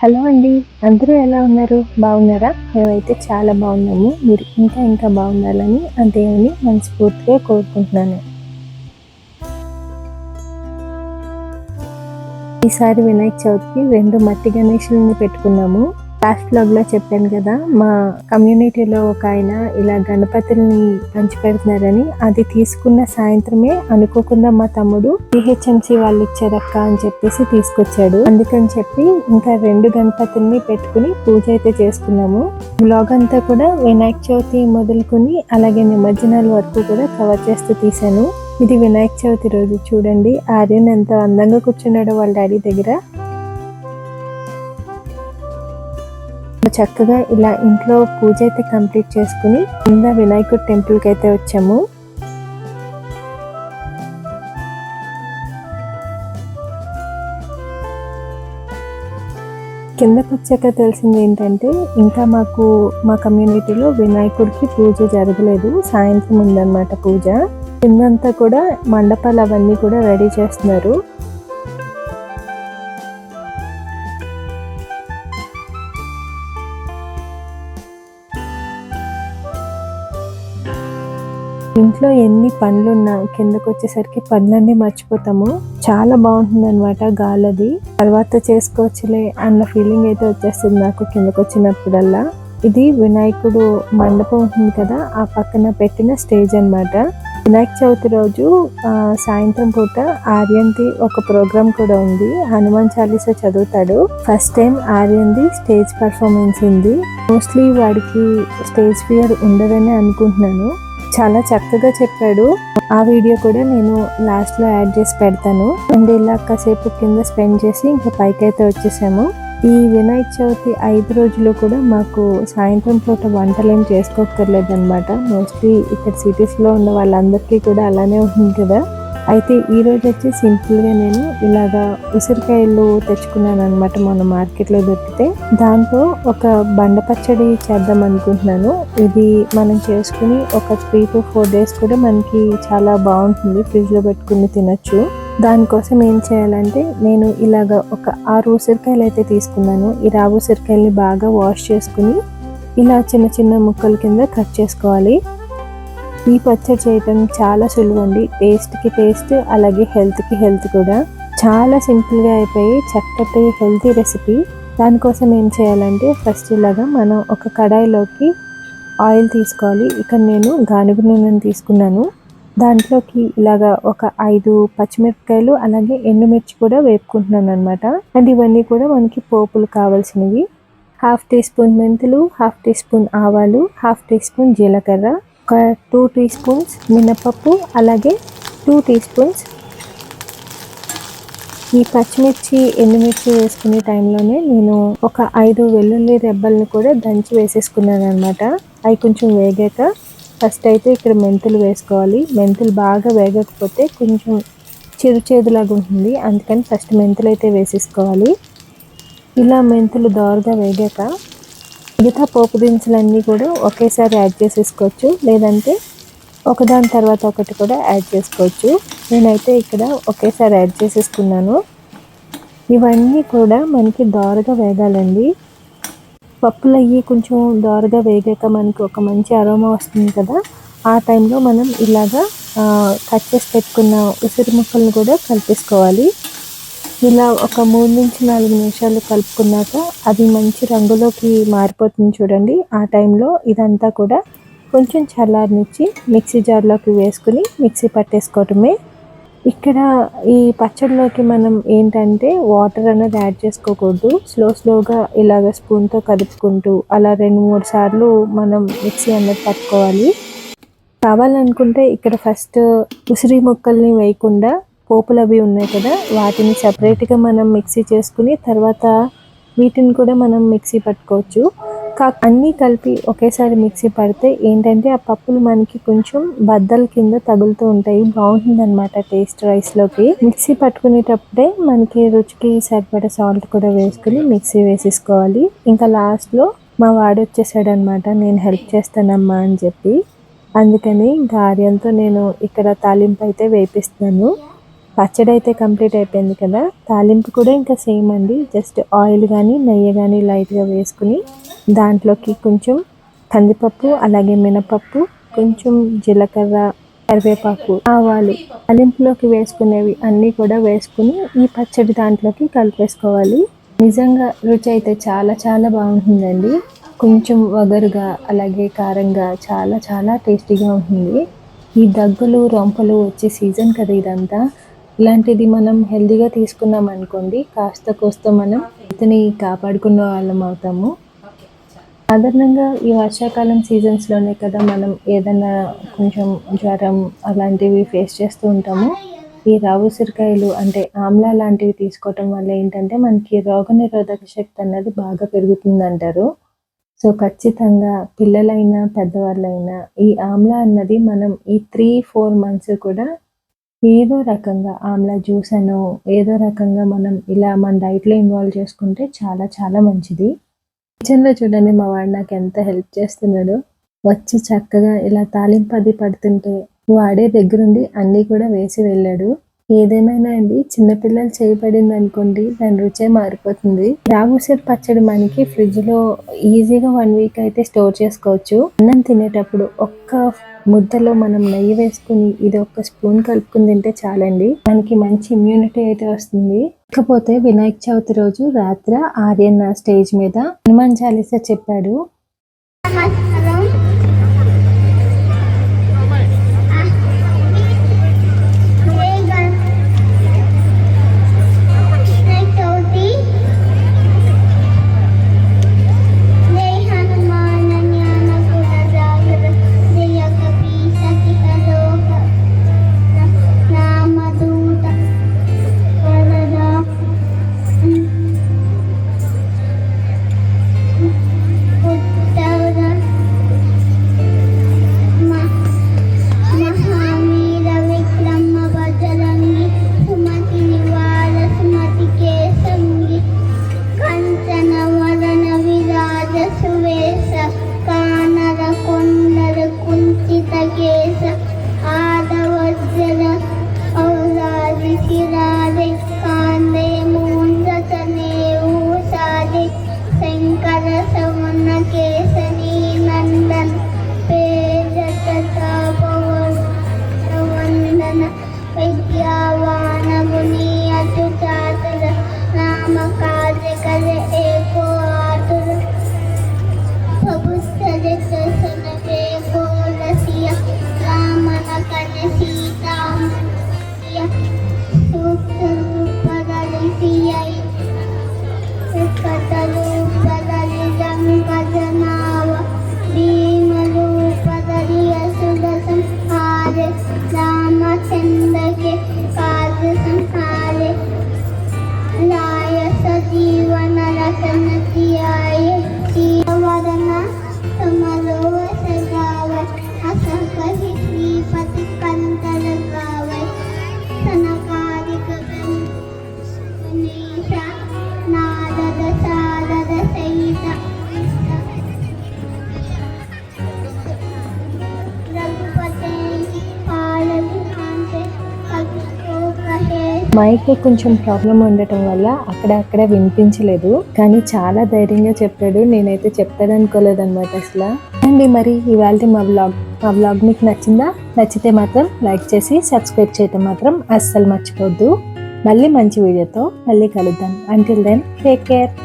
Hello అండి అందరూ ఎలా ఉన్నారు? బాగున్నారా? మేమైతే చాలా బాగున్నాము. మీరు ఇంకా ఇంకా బాగుండాలని ఆ దేవుని మనస్ఫూర్తిగా కోరుకుంటున్నాను. ఈసారి వినాయక చవితికి రెండు మట్టి గణేషులని పెట్టుకున్నాము. లాస్ట్ బ్లాగ్లో చెప్పాను కదా మా కమ్యూనిటీలో ఒక ఆయన ఇలా గణపతుల్ని పంచి పెడుతున్నారని అది తీసుకున్న సాయంత్రమే అనుకోకుండా మా తమ్ముడు పిహెచ్ఎంసి వాళ్ళు ఇచ్చారక్క అని చెప్పేసి తీసుకొచ్చాడు. అందుకని చెప్పి ఇంకా రెండు గణపతుల్ని పెట్టుకుని పూజ అయితే చేసుకున్నాము. బ్లాగ్ అంతా కూడా వినాయక చవితి మొదలుకొని అలాగే నిమజ్జనాల వరకు కూడా కవర్ చేస్తూ తీశాను. ఇది వినాయక చవితి రోజు చూడండి. ఆర్యన్ ఎంత అందంగా కూర్చున్నాడో వాళ్ళ డాడీ దగ్గర. చక్కగా ఇలా ఇంట్లో పూజ అయితే కంప్లీట్ చేసుకుని కింద వినాయకుడు టెంపుల్కి అయితే వచ్చాము. కిందకు వచ్చాక తెలిసింది ఏంటంటే ఇంకా మాకు మా కమ్యూనిటీలో వినాయకుడికి పూజ జరగలేదు. సాయంత్రం ఉందన్నమాట పూజ. కిందంతా కూడా మండపాలు అవన్నీ కూడా రెడీ చేస్తున్నారు. ఇంట్లో ఎన్ని పనులున్నా కిందకు వచ్చేసరికి పనులన్నీ మర్చిపోతాము. చాలా బాగుంటుంది అనమాట గాలది. తర్వాత చేసుకోవచ్చులే అన్న ఫీలింగ్ అయితే వచ్చేస్తుంది నాకు కిందకు వచ్చినప్పుడల్లా. ఇది వినాయకుడు మండపం ఉంటుంది కదా ఆ పక్కన పెట్టిన స్టేజ్ అన్నమాట. వినాయక చవితి రోజు సాయంత్రం పూట ఆర్యంది ఒక ప్రోగ్రామ్ కూడా ఉంది. హనుమాన్ చాలీసా చదువుతాడు. ఫస్ట్ టైం ఆర్యంది స్టేజ్ పర్ఫార్మెన్స్ ఉంది. మోస్ట్లీ వాడికి స్టేజ్ ఫియర్ ఉండదని అనుకుంటున్నాను. చాలా చక్కగా చెప్పాడు. ఆ వీడియో కూడా నేను లాస్ట్లో యాడ్ చేసి పెడతాను. అండ్ ఇలా కాసేపు కింద స్పెండ్ చేసి ఇంకా పైకి అయితే వచ్చేసాము. ఈ వినాయక చవితి ఐదు రోజులు కూడా మాకు సాయంత్రం పూట వంటలు ఏం చేసుకోక్కర్లేదు అనమాట మోస్ట్లీ ఇక్కడ సిటీస్లో ఉన్న వాళ్ళందరికీ కూడా అలానే ఉంటుంది కదా. అయితే ఈరోజు వచ్చి సింపుల్గా నేను ఇలాగా ఉసిరికాయలు తెచ్చుకున్నాను అనమాట మొన్న మార్కెట్లో దొరికితే. దాంతో ఒక బండ పచ్చడి చేద్దాం అనుకుంటున్నాను. ఇది మనం చేసుకుని ఒక త్రీ టు ఫోర్ డేస్ కూడా మనకి చాలా బాగుంటుంది. ఫ్రిడ్జ్లో పెట్టుకుని తినొచ్చు. దానికోసం ఏం చేయాలంటే నేను ఇలాగ ఒక ఆరు ఉసిరికాయలు అయితే తీసుకున్నాను. ఈ రావు ఉసిరికాయల్ని బాగా వాష్ చేసుకుని ఇలా చిన్న చిన్న ముక్కల కింద కట్ చేసుకోవాలి. ఈ పచ్చడి చేయటం చాలా సులువు అండి టేస్ట్కి టేస్ట్ అలాగే హెల్త్కి హెల్త్ కూడా. చాలా సింపుల్గా అయిపోయి చక్కటి హెల్తీ రెసిపీ. దానికోసం ఏం చేయాలంటే ఫస్ట్ ఇలాగా మనం ఒక కడాయిలోకి ఆయిల్ తీసుకోవాలి. ఇక్కడ నేను గానుగు నూనెను తీసుకున్నాను. దాంట్లోకి ఇలాగా ఒక ఐదు పచ్చిమిరపకాయలు అలాగే ఎండుమిర్చి కూడా వేపుకుంటున్నాను అనమాట అండ్ ఇవన్నీ కూడా మనకి పోపులు కావాల్సినవి. హాఫ్ టీ స్పూన్ మెంతులు హాఫ్ టీ స్పూన్ ఆవాలు హాఫ్ టీ స్పూన్ జీలకర్ర ఒక టూ టీ స్పూన్స్ మినపప్పు అలాగే టూ టీ స్పూన్స్ ఈ పచ్చిమిర్చి ఎండుమిర్చి వేసుకునే టైంలోనే నేను ఒక ఐదు వెల్లుల్లి రెబ్బల్ని కూడా దంచి వేసేసుకున్నాను అనమాట అవి కొంచెం వేగాక ఫస్ట్ అయితే ఇక్కడ మెంతులు వేసుకోవాలి. మెంతులు బాగా వేగకపోతే కొంచెం చిరు చేదులాగా ఉంటుంది. అందుకని ఫస్ట్ మెంతులు అయితే వేసేసుకోవాలి. ఇలా మెంతులు దోరగా వేగాక మిగతా పోపు దినుసులన్నీ కూడా ఒకేసారి యాడ్ చేసేసుకోవచ్చు. లేదంటే ఒకదాని తర్వాత ఒకటి కూడా యాడ్ చేసుకోవచ్చు. నేనైతే ఇక్కడ ఒకేసారి యాడ్ చేసేసుకున్నాను. ఇవన్నీ కూడా మనకి దోరగా వేగాలండి. పప్పులు అయ్యి కొంచెం దోరగా వేగాక మనకి ఒక మంచి అరోమా వస్తుంది కదా ఆ టైంలో మనం ఇలాగా కట్ చేసి పెట్టుకున్న ఉసిరి ముక్కలను కూడా కలిపేసుకోవాలి. ఇలా ఒక మూడు నుంచి నాలుగు నిమిషాలు కలుపుకున్నాక అది మంచి రంగులోకి మారిపోతుంది చూడండి. ఆ టైంలో ఇదంతా కూడా కొంచెం చల్లారనిచ్చి మిక్సీ జార్లోకి వేసుకుని మిక్సీ పట్టేసుకోవటమే. ఇక్కడ ఈ పచ్చడిలోకి మనం ఏంటంటే వాటర్ అనేది యాడ్ చేసుకోకూడదు. స్లో స్లోగా ఇలాగ స్పూన్తో కలుపుకుంటూ అలా రెండు మూడు సార్లు మనం మిక్సీ అనేది పట్టుకోవాలి. కావాలనుకుంటే ఇక్కడ ఫస్ట్ ఉసిరి ముక్కల్ని వేయకుండా పోపులు అవి ఉన్నాయి కదా వాటిని సపరేట్గా మనం మిక్సీ చేసుకుని తర్వాత వీటిని కూడా మనం మిక్సీ పట్టుకోవచ్చు. కా అన్నీ కలిపి ఒకేసారి మిక్సీ పడితే ఏంటంటే ఆ పప్పులు మనకి కొంచెం బద్దల కింద తగులుతూ ఉంటాయి బాగుంటుంది అనమాట టేస్ట్ రైస్లోకి మిక్సీ పట్టుకునేటప్పుడే మనకి రుచికి సరిపడే సాల్ట్ కూడా వేసుకుని మిక్సీ వేసేసుకోవాలి. ఇంకా లాస్ట్లో మా వాడు వచ్చేసాడనమాట నేను హెల్ప్ చేస్తానమ్మా అని చెప్పి. అందుకని ఇంకా ఆర్యంతో నేను ఇక్కడ తాలింపు అయితే వేపిస్తాను పచ్చడి అయితే కంప్లీట్ అయిపోయింది కదా. తాలింపు కూడా ఇంకా సేమ్ అండి. జస్ట్ ఆయిల్ కానీ నెయ్యి కానీ లైట్గా వేసుకుని దాంట్లోకి కొంచెం కందిపప్పు అలాగే మినపప్పు కొంచెం జీలకర్ర కరివేపాకు ఆవాలు తాలింపులోకి వేసుకునేవి అన్నీ కూడా వేసుకుని ఈ పచ్చడి దాంట్లోకి కలిపేసుకోవాలి. నిజంగా రుచి అయితే చాలా చాలా బాగుంటుందండి. కొంచెం వగరుగా అలాగే కారంగా చాలా చాలా టేస్టీగా ఉంటుంది. ఈ దగ్గులు రొంపలు వచ్చే సీజన్ కదా ఇదంతా. ఇలాంటిది మనం హెల్తీగా తీసుకున్నాం అనుకోండి కాస్త కోస్త మనం ఇతని కాపాడుకున్న వాళ్ళం అవుతాము. సాధారణంగా ఈ వర్షాకాలం సీజన్స్లోనే కదా మనం ఏదైనా కొంచెం జ్వరం అలాంటివి ఫేస్ చేస్తూ ఉంటాము. ఈ రావు ఉసిరికాయలు అంటే ఆమ్లా లాంటివి తీసుకోవటం వల్ల ఏంటంటే మనకి రోగనిరోధక శక్తి అన్నది బాగా పెరుగుతుంది అంటారు సో ఖచ్చితంగా పిల్లలైనా పెద్దవాళ్ళైనా ఈ ఆమ్లా అన్నది మనం ఈ త్రీ ఫోర్ మంత్స్ కూడా ఏదో రకంగా ఆమ్లా జ్యూస్ అనో ఏదో రకంగా మనం ఇలా మన డైట్లో ఇన్వాల్వ్ చేసుకుంటే చాలా చాలా మంచిది. కిచెన్లో చూడండి మా వాడు నాకు ఎంత హెల్ప్ చేస్తున్నాడు. వచ్చి చక్కగా ఇలా తాలింపది పడుతుంటే వాడే దగ్గరుండి అన్నీ కూడా వేసి వెళ్ళాడు. ఏదేమైనా అండి చిన్నపిల్లలు చేయబడింది అనుకోండి దాని రుచే మారిపోతుంది. రాగుసెట్ పచ్చడి మనకి ఫ్రిడ్జ్లో ఈజీగా వన్ వీక్ అయితే స్టోర్ చేసుకోవచ్చు. అన్నం తినేటప్పుడు ఒక్క ముద్దలో మనం నెయ్యి వేసుకుని ఇది ఒక స్పూన్ కలుపుకుని తింటే చాలండి. మనకి మంచి ఇమ్యూనిటీ అయితే వస్తుంది. ఇకపోతే వినాయక చవితి రోజు రాత్రి ఆర్యన్ స్టేజ్ మీద హనుమాన్ చాలీసా చెప్పాడు. ser una que. మైక్ కొంచెం ప్రాబ్లం ఉండటం వల్ల అక్కడ అక్కడ వినిపించలేదు. కానీ చాలా ధైర్యంగా చెప్పాడు. నేనైతే చెప్తాడనుకోలేదు అనమాట అసలు. అండి మరి ఇవాళ మా బ్లాగ్ మా బ్లాగ్ మీకు నచ్చిందా? నచ్చితే మాత్రం లైక్ చేసి సబ్స్క్రైబ్ చేయటం మాత్రం అస్సలు మర్చిపోద్దు. మళ్ళీ మంచి వీడియోతో మళ్ళీ కలుద్దాం. Until then take care